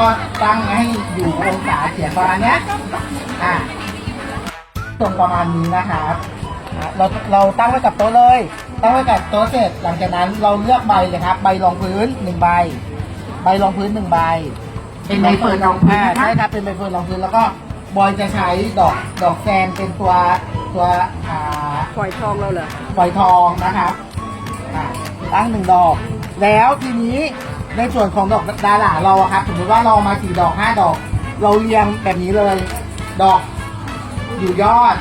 ก็ตั้งให้อยู่องศาเฉียงประมาณเนี้ยอะตรงประมาณนี้นะครับอะเราเราตั้งไว้กับโต๊ะเลย ตั้งไว้กับโต๊ะเสร็จหลังจากนั้นเราเลือกใบเลยครับ ใบรองพื้นหนึ่งใบ ใบรองพื้นหนึ่งใบ เป็นใบเฟิร์นรองพื้นอ่านะคะใช่ครับเป็นใบเฟิร์นรองพื้นแล้วก็บอยจะใช้ดอกดอกแซนเป็นตัวตัวอ่าปล่อยทองเราเหรอ ฝอยทองนะครับอ่าตั้งหนึ่งดอก แล้วทีนี้ ในส่วนของดอกดาราเราอะครับสมมติว่าเรามาสี่ดอกห้าดอก เราเรียงแบบนี้เลย ดอกอยู่ยอด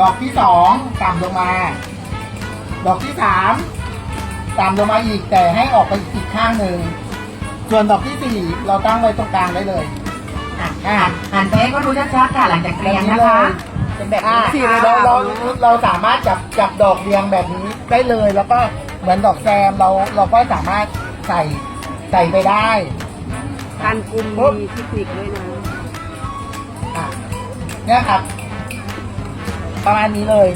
ดอกที่สองต่ำลงมา ดอกที่สามต่ำลงมาอีกแต่ให้ออกไปอีกข้างหนึ่งส่วนดอกที่สี่เราตั้งไว้ตรงกลางได้เลยอะอ่านอ่านเป๊ก็รู้ชัดๆค่ะหลังจากเรียงนะคะเป็นแบบนี้สี่เราเราเราสามารถจับจับดอกเรียงแบบนี้ได้เลย แล้วก็เหมือนดอกแซมเราเราก็สามารถใส่ ใส่ไปได้การกลุ่มมีเทคนิคด้วยนะอะเนี่ยครับ ประมาณนี้เลย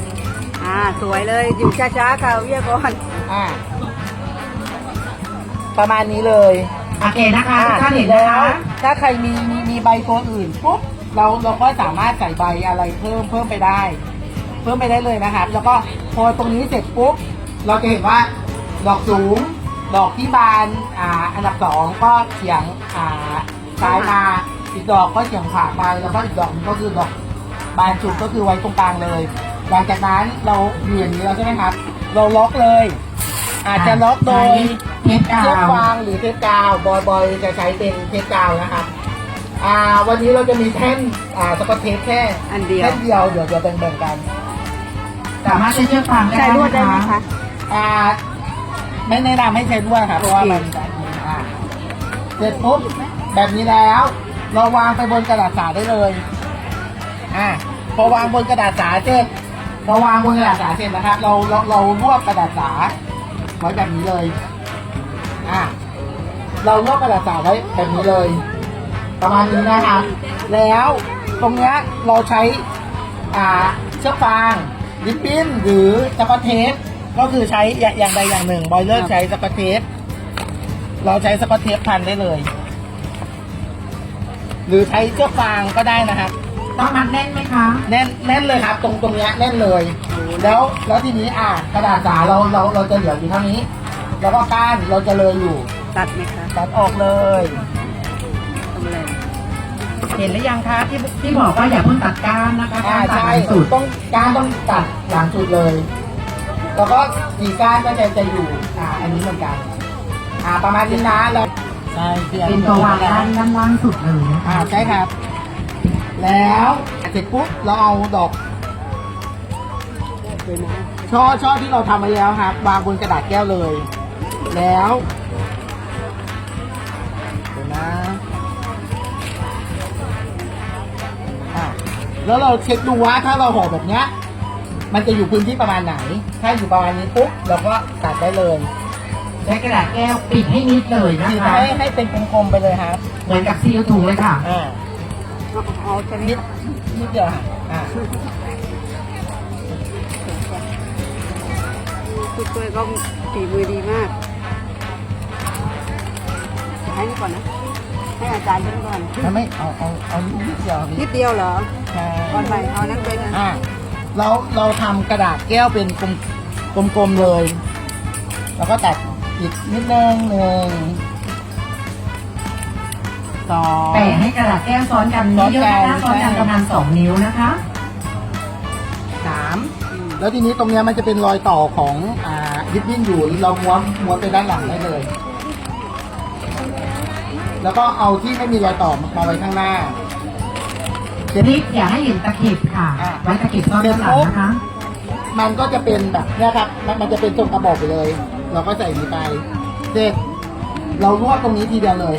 อ่า สวยเลยอยู่ช้าๆค่ะวิทยากรอ่าประมาณนี้เลยโอเคนะคะทุกอะท่านเห็นแล้นะวคะถ้าใครมีมีมีใบตัวอื่นปุ๊บเราเราก็สามารถใส่ใบอะไรเพิ่มเพิ่มไปได้ เพิ่มไปได้เลยนะครับ แล้วก็พอตรงนี้เสร็จปุ๊บเราจะเห็นว่าดอกสูง ดอกที่บานอ่าอันดับสองก็เฉียงอ่าซ้ายมาอีกดอกก็เฉียงขวาไปแล้วก็อีกดอกหนึ่งก็คือดอกบานสุดก็คือไว้ตรงกลางเลย หลังจากนั้นเราอยู่อย่างนี้แล้วใช่ไหมครับ เราล็อกเลย อาจจะล็อกโดยเทปกาเชือกวฟางหรือเทปกาวบอยบอยจะใช้เป็นเทปกาวนะครับอ่าวันนี้เราจะมีแท่นอ่าสกอตเทปแค่อันเดียวแท่นเดียวเดี๋ยวเดี๋ยวแบ่งๆกัน สามารถใช้เชือกฟางใช้ลวดได้ไหมคะอ่า ไม่แนะนำให้ใช้ด้วยครับเพราะว่ามันอ่าเสร็จปุ๊บแบบนี้แล้ว เราวางไปบนกระดาษสาได้เลยอ่าพอวางบนกระดาษสาเสร็จพอวางบนกระดาษสาเสร็จนะครับเราเราเรารวบกระดาษสาไว้แบบนี้เลยอ่าเรารวบกระดาษสาไว้แบบนี้เลย ประมาณนี้นะครับแล้วตรงเนี้ยเราใช้อ่าเชือกฟางลิปปิ้นหรือสกอตเทป ก็คือใช้อย่างอย่างใดอย่างหนึ่งบอยเลอร์ใช้สกอตเทปเราใช้สกอตเทปพันได้เลย หรือใช้เชือกฟางก็ได้นะครับ ต้องมัดแน่นไหมคะ แน่นแน่นเลยครับ ตรงตรงเนี้ยแน่นเลย แล้วแล้วทีนี้อ่ากระดาษสาเราเราเราจะเหลืออยู่เท่านี้ แล้วก็ก้านเราจะเลยอยู่ตัดไหมคะตัดออกเลยทำอะไรเห็นหรือยังคะที่ที่บอกว่าอย่าเพิ่งตัดก้านนะคะอ่าการตัดใช่หลังสุดต้องก้านต้องตัดหลังสุดเลย แล้วก็กี่ก้านก็จะจะอยู่อ่าอันนี้เหมือนกันอ่าประมาณนี้นะแล้วใช่เพียงเป็นตัววางด้านด้านล่างสุดเลยนะคะอ่าใช่ครับ แล้วเสร็จปุ๊บเราเอาดอกเลยนะช่อช่อที่เราทำไว้แล้วครับวางบนกระดาษแก้วเลย แล้วเดี๋ยวนะอะแล้วเราเช็คดูว่าถ้าเราห่อแบบเนี้ย มันจะอยู่พื้นที่ประมาณไหน ถ้าอยู่ประมาณนี้ปุ๊บเราก็ตัดได้เลยใช้กระดาษแก้วปิดให้มิดเลยนะคือคะ ให้ให้เป็นกลมๆไปเลยครับเหมือนกับซีอิ๊วถุงเลยค่ะ อ่าเอาใช่ไหมนิดนิดเดียวค่ะอ่าทุกคนก็ฝีมือดีมากให้นี่ก่อนนะ ให้อาจารย์เล่นก่อน ถ้าไม่เอาเอาเอานิดเดียวนิดเดียวเหรอ ใช่ก่อนใหม่เอานั่นไปนะ อ่า เราเราทำกระดาษแก้วเป็นกลมกลมๆเลย แล้วก็ตัดอีกนิดนึงหนึ่งสอง แปะให้กระดาษแก้วซ้อนกันซ้อนเยกัอะนๆนะซ้อนกันประมาณสองนิ้วนะคะ สามแล้วทีนี้ตรงเนี้ยมันจะเป็นรอยต่อของอ่าดิบบิ้นอยู่เราม้วนม้วนไปด้านหลังได้เลย แล้วก็เอาที่ไม่มีรอยต่อมาไว้ข้างหน้า นี่อย่าให้เห็นตะเข็บค่ะอะไว้ตะเข็บซ่อนด้านหลังนะคะ มันก็จะเป็นแบบเนี้ยครับ มันมันจะเป็นทรงกระบอกไปเลย เราก็ใส่นี้ไป เสร็จ เรารวบตรงนี้ทีเดียวเลย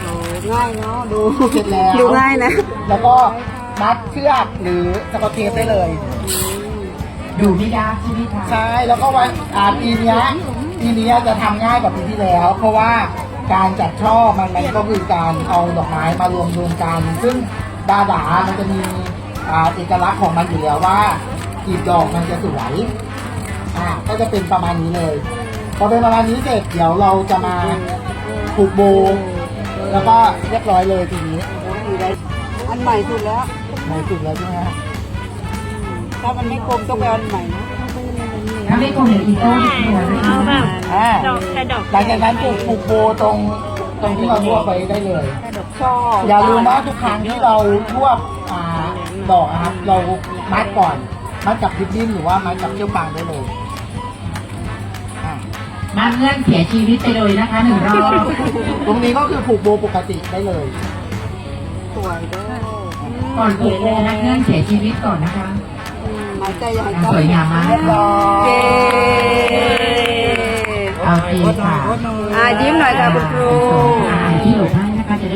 โอ้ง่ายเนาะดูเสร็จแล้วดูง่ายนะ แล้วก็มัดเชือกหรือสกอตเทปได้เลยดูไม่ยากใช่ไหมคะใช่แล้วก็วันอ่าปีเนี้ยปีเนี้ยจะทำง่ายกว่าปีที่แล้ว เพราะว่าการจัดช่อมันมันก็คือการเอาดอกไม้มารวมรวมกัน ซึ่ง ดาดามันจะมีอ่าเอกลักษณ์ของมันอยู่แล้วว่ากีบดอกมันจะสวยอ่าก็จะเป็นประมาณนี้เลย พอเป็นประมาณนี้เสร็จเดี๋ยวเราจะมาผูกโบ แล้วก็เรียบร้อยเลยทีนี้โอ้ดีเลยอันใหม่สุดแล้วในสุดแล้วใช่ไหมฮะถ้ามันไม่คมต้องไปเอาอันใหม่นะถ้าไม่คงเหลืออีกโต้อีกตัวนะเอาแบบอ่าดอกแค่ดอกหลังจากนั้นปลูกปลูกโบตรงตรงที่เราลวกไปได้เลยช อบอย่าลืมว่าทุกครั้งที่เราลวกอ่าดอกอะครับ เรามัดก่อน มัดกับริบบิ้นหรือว่ามัดกับเชือกฟางได้เลยอ่าบ้านเพื่อนเสียชีวิตไปเลยนะคะหนึ่งรอบตรงนี้ก็คือผูกโบปกติได้เลย สวยเด้อก่อนปลูกโบนะเพื่อนเสียชีวิตก่อนนะคะอืมหายใจอย่าหายใจสวยงามมากเรียบร้อเย้ยโอเคค่ะอ่ายิ้มหน่อยค่ะคุณครูอ่าที่หลบ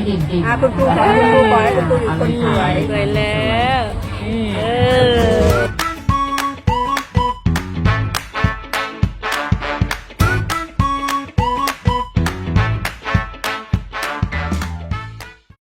ให้นะคะจะได้เด่นๆอ่าคุณครูขอให้คุณครูขอให้คุณครูอยู่คนสวยสวยแล้ว เออ